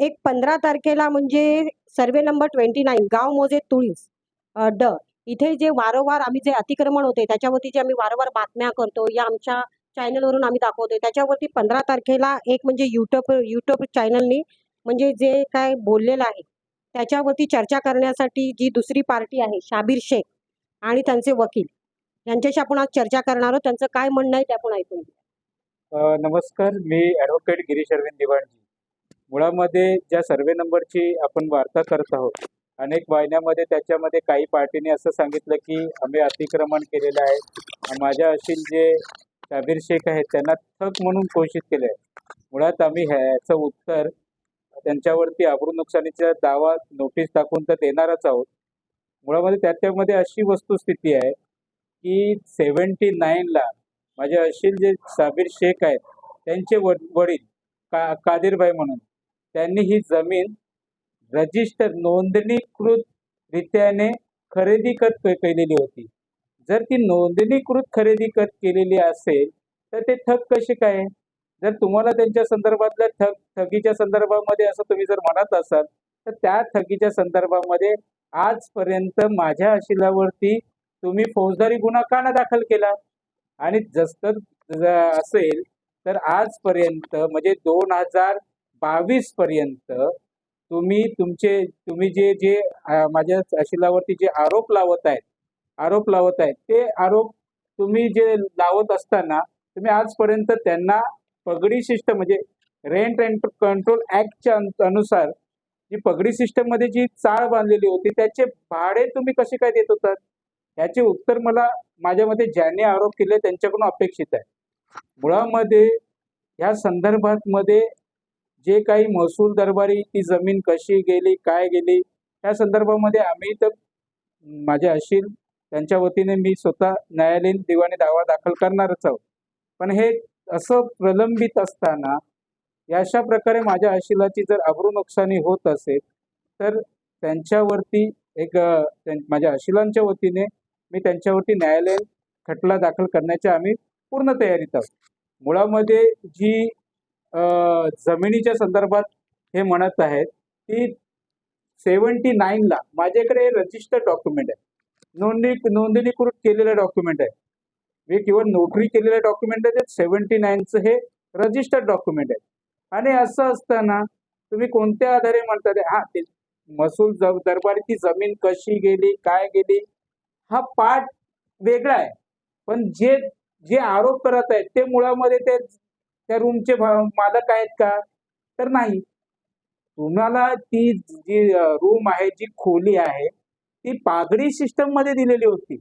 एक पंधरा तारखेला म्हणजे सर्वे नंबर ट्वेंटी नाईन गाव मोजे तुळीस ड. इथे जे वारंवार आम्ही जे अतिक्रमण होते त्याच्यावरती जे आम्ही वारंवार बातम्या करतो या आमच्या चॅनलवरून आम्ही दाखवतो त्याच्यावरती पंधरा तारखेला एक म्हणजे युट्यूब युट्यूब चॅनलनी म्हणजे जे काय बोललेलं आहे त्याच्यावरती चर्चा करण्यासाठी जी दुसरी पार्टी आहे शाबीर शेख आणि त्यांचे वकील यांच्याशी आपण आज चर्चा करणार आहोत. त्यांचं काय म्हणणं आहे ते आपण ऐकून नमस्कार. मी ॲडव्होकेट गिरीश अरविंद दिवाणजी. मुळामध्ये ज्या सर्वे नंबरची आपण वार्ता करत आहोत अनेक वाहिन्यामध्ये त्याच्यामध्ये काही पार्टीने असं सांगितलं की आम्ही अतिक्रमण केलेलं आहे. माझ्या अशील जे शाबीर शेख आहेत त्यांना थक म्हणून घोषित केले आहे. मुळात आम्ही ह्याचं उत्तर त्यांच्यावरती आबरू नुकसानीचा दावा नोटीस टाकून तर देणारच आहोत. मुळामध्ये त्याच्यामध्ये अशी वस्तुस्थिती आहे की सेवन्टी नाईनला माझे अशील जे साबीर शेख आहेत त्यांचे व वडील का कादिरभाई म्हणून त्यांनी ही जमीन रजिस्टर नोंदणीकृत रित्याने खरेदी खत केलेली होती. जर ती नोंदणीकृत खरेदी खत केलेली असेल तर ते ठग कसे काय? जर तुम्हाला त्यांच्या संदर्भातल्या ठग ठगीच्या संदर्भामध्ये असं तुम्ही जर म्हणत असाल तर त्या ठगीच्या संदर्भामध्ये आजपर्यंत माझ्या आशिलावरती तुम्ही फौजदारी गुन्हा का ना दाखल केला? आणि जस्त असेल तर आजपर्यंत म्हणजे दोन हजार बावीस पर्यंत तुम्ही तुमचे तुम्ही जे जे माझ्या शिलावरती जे आरोप लावत आहेत आरोप लावत आहेत ते आरोप तुम्ही जे लावत असताना तुम्ही आजपर्यंत त्यांना पगडी सिस्टम म्हणजे रेंट अँड कंट्रोल ऍक्टच्या अनुसार जी पगडी सिस्टममध्ये जी चाळ बांधलेली होती त्याचे भाडे तुम्ही कसे काय देत होतात? याचे उत्तर मला माझ्या मते ज्यांनी आरोप केले त्यांच्याकडून अपेक्षित आहे. मुळामध्ये ह्या संदर्भात मध्ये जे काही महसूल दरबारी ती जमीन कशी गेली काय गेली या संदर्भामध्ये आम्ही तर माझे अशील त्यांच्या वतीने मी स्वतः न्यायालयीन दिवाणी दावा दाखल करणारच आहोत. पण हे असं प्रलंबित असताना या अशा प्रकारे माझ्या अशिलाची जर अब्रू नुकसानी होत असेल तर त्यांच्यावरती एक त्यां- माझ्या अशिलांच्या वतीने मी त्यांच्यावरती न्यायालयीन खटला दाखल करण्याच्या आम्ही पूर्ण तयारीत आहोत. मुळामध्ये जी जमिनीच्या संदर्भात हे म्हणत आहेत की सेवन्टी नाईनला माझ्याकडे रजिस्टर्ड डॉक्युमेंट आहे. नोंदणी नोंदणीकृत केलेलं डॉक्युमेंट आहे. मी किंवा नोटरी केलेलं डॉक्युमेंट आहे ते सेवन्टी नाईनचं हे रजिस्टर्ड डॉक्युमेंट आहे. आणि असं असताना तुम्ही कोणत्या आधारे म्हणता ते? हा ते महसूल ज जमीन कशी गेली काय गेली हा पाठ वेगळा आहे. पण जे जे आरोप करत आहेत ते मुळामध्ये ते त्या रूमचे मालक आहेत का? तर नाही. तुम्हाला ती जी रूम आहे जी खोली आहे ती पागडी सिस्टममध्ये दिलेली होती.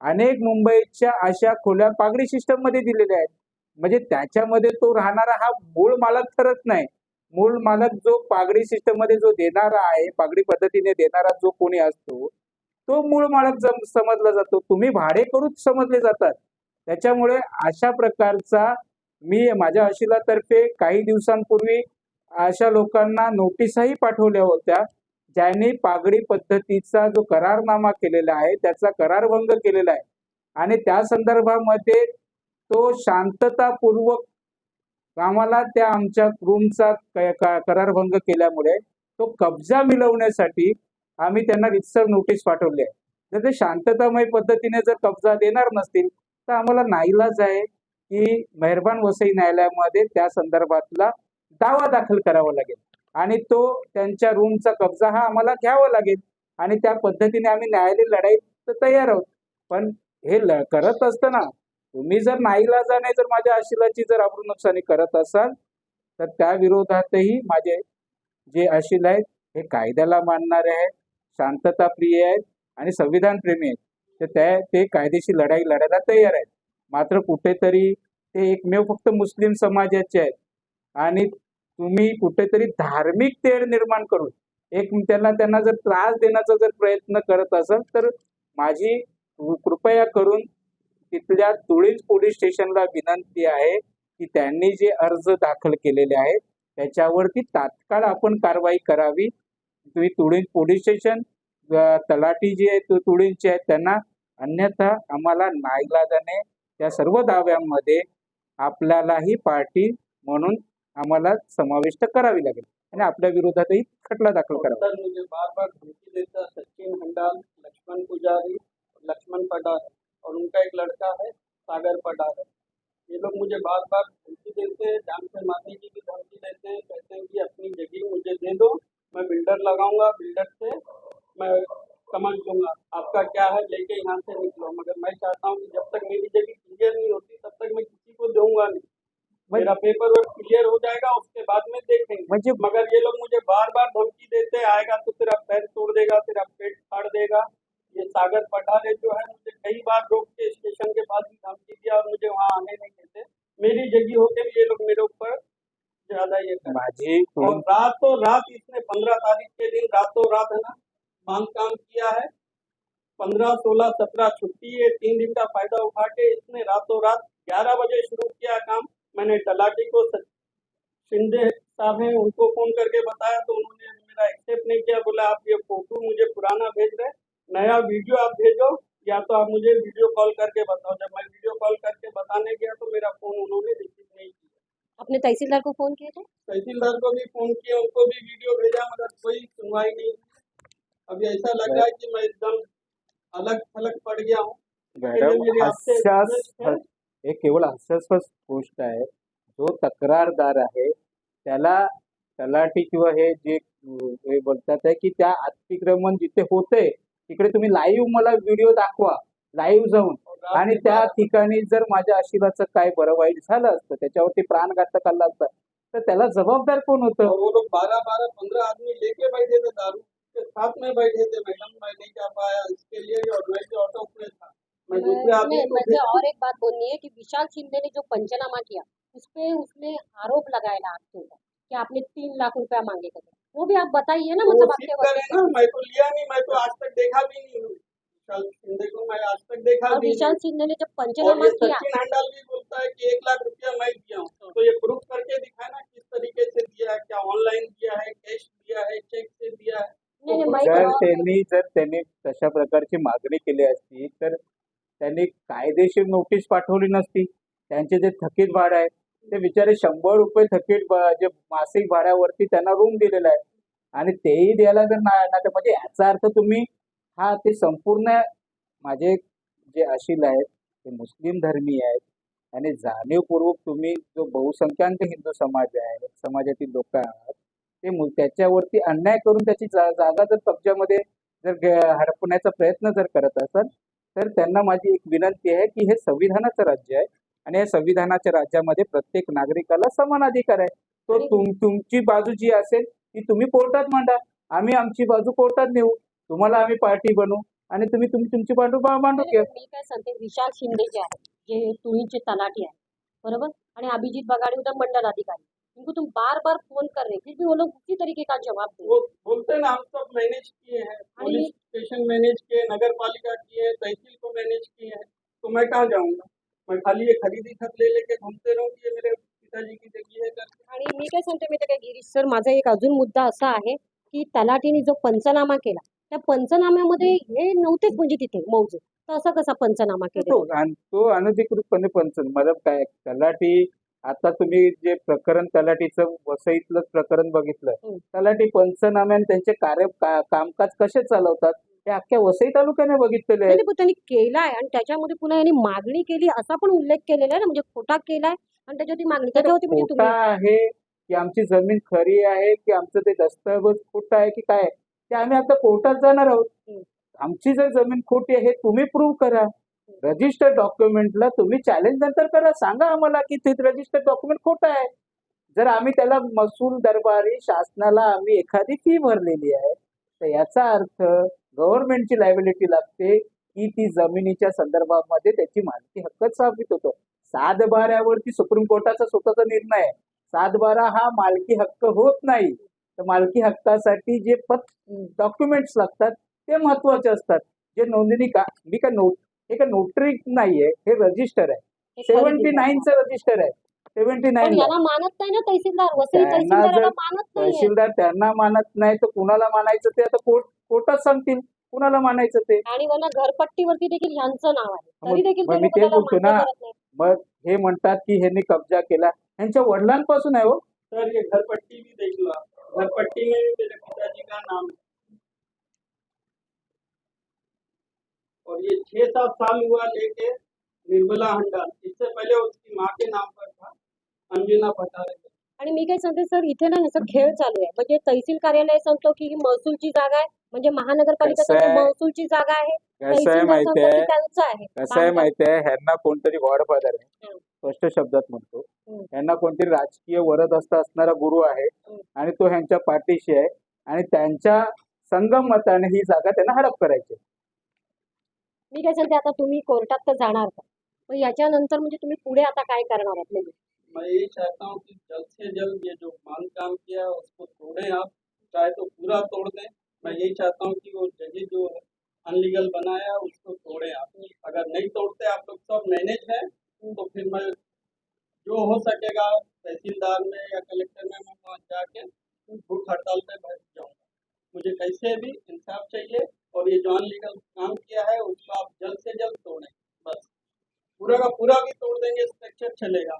अनेक मुंबईच्या अशा खोल्या पागडी सिस्टममध्ये दिलेल्या आहेत. म्हणजे त्याच्यामध्ये तो राहणारा हा मूळ मालक ठरत नाही. मूळ मालक जो पागडी सिस्टममध्ये जो देणारा आहे पागडी पद्धतीने देणारा जो कोणी असतो तो मूळ मालक जम- समजला जातो. तुम्ही भाडेकरूच समजले जातात. त्याच्यामुळे अशा प्रकारचा मी माझ्या अशिलातर्फे काही दिवसांपूर्वी अशा लोकांना नोटीसही पाठवल्या होत्या ज्यांनी पागडी पद्धतीचा जो करारनामा केलेला आहे त्याचा करारभंग केलेला आहे. आणि त्या संदर्भामध्ये तो शांततापूर्वक आम्हाला त्या आमच्या रूमचा करार भंग करारभंग केल्यामुळे तो कब्जा मिळवण्यासाठी आम्ही त्यांना रितसर नोटीस पाठवली. आहे जर ते शांततामय पद्धतीने जर कब्जा देणार नसतील तर आम्हाला नाईलाज आहे. की मेहरबान वसई न्यायालयामध्ये त्या संदर्भातला दावा दाखल करावा लागेल. आणि तो त्यांच्या रूमचा कब्जा हा आम्हाला घ्यावा लागेल. आणि त्या पद्धतीने आम्ही न्यायालयीन लढाईत तयार आहोत. पण हे ल- करत असताना तुम्ही जर नाईलाजाने जर माझ्या आशिलाची जर आपण नुकसानी करत असाल तर त्या विरोधातही माझे जे आशील आहेत हे कायद्याला मानणारे आहेत शांतताप्रिय आहेत आणि संविधान प्रेमी आहेत. तर त्या ते कायदेशीर लढाई लढायला तयार आहेत. मात्र कुठेतरी ते एकमेव फक्त मुस्लिम समाजाचे आहेत. आणि तुम्ही कुठेतरी धार्मिक तेढ निर्माण करून एक त्यांना त्यांना जर त्रास देण्याचा जर प्रयत्न करत असाल तर माझी कृपया करून तिथल्या तुळीज पोलीस स्टेशनला विनंती आहे की त्यांनी जे अर्ज दाखल केलेले आहेत त्याच्यावरती तात्काळ आपण कारवाई करावी. तुम्ही तुळीज पोलीस स्टेशन तलाठी जे आहेत तुळींचे आहेत त्यांना अन्यथा आम्हाला नाईलाजाने त्या सर्व दाव्यांमध्ये आपल्यालाही पार्टी म्हणून आम्हाला समाविष्ट करावी लागेल. आणि आपल्या विरोधातही खटला दाखल करावा. बार बार धमकी देता सचिन हंडाल लक्ष्मण पुजारी, लक्ष्मण पडार और उनका एक लड़का है? सागर पडार ये लोग मुझे बार बार धमकी देते हैं, जान से मारने की भी धमकी देते हैं, कहते हैं कि अपनी जगह मुझे दे दो, मैं बिल्डर लगाऊँगा, बिल्डर से मैं समझ लूँगा आपका क्या है? लेके यहाँ से निकलो। मगर मैं चाहता हूँ कि जब तक मेरी जगह क्लियर नहीं होती तब तक मैं किसी को दूँगा नहीं। मेरा पेपर वर्क क्लियर हो जाएगा उसके बाद में देखेंगे। मगर ये लोग मुझे बार बार धमकी देते आएगा तो तेरा पैर तोड़ देगा तेरा पेट फाड़ देगा। ये सागर पठारे जो है मुझे कई बार रोक के स्टेशन के पास भी धमकी दिया और मुझे वहाँ आने नहीं देते। मेरी जगह होते भी ये लोग मेरे ऊपर ज़्यादा ये कर और रातों रात इसने पंद्रह तारीख के दिन रातों रात है ना बाँध काम पंद्रह सोलह सत्रह छुट्टी है तीन दिन का फ़ायदा उठा के इसने रातों रात ग्यारह बजे शुरू किया काम। मैंने तलाटी को शिंदे साहब हैं उनको फ़ोन करके बताया तो उन्होंने मेरा एक्सेप्ट नहीं किया। बोला आप ये फ़ोटो मुझे पुराना भेज रहे नया वीडियो आप भेजो या तो आप मुझे वीडियो कॉल करके बताओ। जब मैं वीडियो कॉल करके बताने गया तो मेरा फ़ोन उन्होंने रिसीव नहीं किया। आपने तहसीलदार को फ़ोन किए थे? तहसीलदार को भी फ़ोन किया उनको भी वीडियो भेजा मगर कोई सुनवाई नहीं अभी ऐसा लग रहा है कि मैं एकदम अलग थलग पड़ गया हूँ। मॅडम है। हे केवळ हास्यास्पद गोष्ट आहे. जो तक्रारदार आहे त्याला तलाठी किंवा हे जे हे बोलतात आहे की त्या अतिक्रमण जिथे होते तिकडे तुम्ही लाईव्ह मला व्हिडिओ दाखवा. लाईव्ह जाऊन. रात आणि त्या ठिकाणी जर माझ्या आशिलाचं काय बरं वाईट झालं असतं त्याच्यावरती प्राणघातक हल्ला असता तर त्याला जबाबदार कोण होतं? लोग बारह बारह पंद्रह आदमी लेके थे दारू. साथ में बैठे थे मैडम मैं नहीं जा पाया इसके लिए ऑटो में था। मैं दूसरे आदमी मुझे और एक बात बोलनी है कि विशाल शिंदे ने जो पंचनामा किया उस पर उसने आरोप लगाया आपके ऊपर कि आपने तीन लाख रुपया मांगे थे। वो भी आप बताइए ना मतलब आपके करे ना मैं तो लिया नहीं मैं तो आज तक देखा भी नहीं हूँ। विशाल शिंदे को मैं आज तक देखा भी विशाल नहीं शिंदे ने जब पंचनामा किया हंडाल भी बोलता है कि एक लाख रुपया मैं दिया हूँ। तो ये प्रूफ करके दिखाए ना किस तरीके से दिया है क्या ऑनलाइन दिया है कैश दिया है चेक से दिया है। जर त्यांनी जर त्यांनी तशा प्रकारची मागणी केली असती तर त्यांनी कायदेशीर नोटीस पाठवली नसती. त्यांचे जे थकीत भाडं आहे ते बिचारे शंभर रुपये थकीत जे मासिक भाड्यावरती त्यांना रूम दिलेला आहे. आणि तेही द्यायला जर नाही ना तर म्हणजे याचा अर्थ तुम्ही हा ते संपूर्ण माझे जे अशील आहेत ते मुस्लिम धर्मीय आहेत. आणि जाणीवपूर्वक तुम्ही जो बहुसंख्याक हिंदू समाज आहे समाजातील लोक आहात ते त्याच्यावरती अन्याय करून त्याची जागा जर कब्जामध्ये जर हडपण्याचा प्रयत्न जर करत असाल तर त्यांना माझी एक विनंती आहे की हे संविधानाचं राज्य आहे आणि या संविधानाच्या राज्यामध्ये प्रत्येक नागरिकाला समान अधिकार आहे. तो तुम तुमची बाजू जी असेल ती तुम्ही कोर्टात मांडा. आम्ही आमची बाजू कोर्टात नेऊ. तुम्हाला आम्ही पार्टी बनवू आणि तुम्ही तुम्ही तुमची बाजू मांडू घ्या मी काय सांगते विशाल शिंदे जे आहेत जे तुळीचे तलाठी आहेत बरोबर? आणि अभिजीत बगाड़ी उधर मंडल अधिकारी इनको तुम बार बार फोन कर रहे फिर भी वो लोग उसी तरीके का जवाब दे वो बोलते हैं ना हम सब मैनेज किए हैं। पुलिस स्टेशन मैनेज किए नगर पालिका किए तहसील को मैनेज किए हैं। तो मैं कहाँ जाऊंगा? मैं खाली ये खरीदी खत ले लेके घूमते रहूँ कि ये मेरे पिताजी की जगह है आणि मी काय सांगते मी काय गिरीश सर माझा एक अजून मुद्दा असा आहे की तलाठीने जो पंचनामा केला त्या पंचनाम्यामध्ये हे नव्हतेच म्हणजे तिथे मौजे तर असा कसा पंचनामा केला? तो अन- तो अनधिकृतपणे पंच मतलब काय तलाठी आता तुम्ही जे प्रकरण तलाठीचं वसईतलं प्रकरण बघितलं हम्म. तलाठी पंचनाम्याने त्यांचे कार्य का- कामकाज कसे चालवतात हे अख्ख्या वसई तालुक्याने बघितलेले आहे पण त्यांनी केलाय आणि त्याच्यामध्ये पुन्हा यांनी मागणी केली असा पण उल्लेख केलेला आहे ना म्हणजे खोटा केलाय आणि त्याच्यावरती मागणी त्याच्यावरती म्हणजे आहे की आमची जमीन खरी आहे की आमचं ते दस्तऐवज खोटं आहे की काय ते आम्ही आता कोर्टात जाणार आहोत. आमची जर जमीन खोटी आहे हे तुम्ही प्रूव्ह करा रजिस्टर डॉक्युमेंटला तुम्ही चॅलेंज नंतर करा. सांगा आम्हाला की ते रजिस्टर डॉक्युमेंट खोटं आहे? जर आम्ही त्याला महसूल दरबारी शासनाला आम्ही एखादी फी भरलेली आहे तर याचा अर्थ गव्हर्नमेंटची लायबिलिटी लागते की ती जमिनीच्या संदर्भामध्ये त्याची मालकी हक्कच साबित होतो. सात बारावरती सुप्रीम कोर्टाचा स्वतःचा निर्णय आहे. सात बारा हा मालकी हक्क होत नाही. तर मालकी हक्कासाठी जे पत डॉक्युमेंट्स लागतात ते महत्त्वाचे असतात. जे नोंदणी का मी का नोट हे का नोटरी नाहीये हे रजिस्टर आहे. हे सेव्हन्टी नाईनचं रजिस्टर आहे. सेव्हन्टी पण नाईन मानत नाही ना तहसीलदार त्यांना तहसीलदार मानत नाहीये. तहसीलदार त्यांना मानत नाही तर कुणाला मानायचं ते आता कोर्ट कोर्टात सांगतील. कुणाला मानायचं ते? आणि मला घरपट्टीवरती देखील ह्यांचं नाव आहे. तरी देखील ते बोलतो ना. मग हे म्हणतात की ह्यांनी कब्जा केला. ह्यांच्या वडिलांपासून आहे हो. सर ये घर पट्टी भी देख लो आप घरपट्टी में भी मेरे पिताजी का नाम है और ये छह सात साल हुआ लेके निर्मला हंडल इससे पहले उसकी माँ के नाम पर था अंजुना पठारे आणि मी काय सांगते सर इथे ना ह्याचा खेळ चालू आहे. म्हणजे तहसील कार्यालय सांगतो की ही महसूलची जागा आहे. म्हणजे महानगरपालिका कसं सांगते आहे? महसूलची जागा आहे. कसं आहे तहसीलदार माहिती सांगतो आहे? त्यांचं आहे. कसं आहे माहिती आहे? ह्यांना कोणतरी गॉडफादर आहे. हं. स्पष्ट शब्दात म्हणतो. हं. ह्यांना कोणतरी राजकीय वरद असता असणारा गुरु आहे. हं. आणि तो ह्यांच्या पाठीशी आहे. आणि त्यांच्या संगम मताने ही जागा त्यांना हडप करायची आहे. मी काय सांगते, आता तुम्ही कोर्टात तर जाणार का? मग याच्यानंतर म्हणजे तुम्ही पुढे आता काय करणार आहात म्हणजे? मैं चाहता हूँ कि जल्द से जल्द ये जो काम किया, उसको तोड़ें आप। चाहे तो पूरा तोड़ दें। मैं चाहता हूँ कि वो जो अनलीगल बनाया, उसको तोड़ें आप। अगर नहीं तोड़ते आप लोग सब मैनेज है तो फिर मैं जो हो सकेगा, तहसीलदार में या कलेक्टर में मैं वहाँ जाके भूख हड़ताल पे बैठ जाऊँगा। मुझे कैसे भी इंसाफ चाहिए और ये जो लीगल काम किया है उसको आप जल्द से जल्द तोड़ें बस। पूरा का पूरा भी तोड़ देंगे स्ट्रक्चर चलेगा।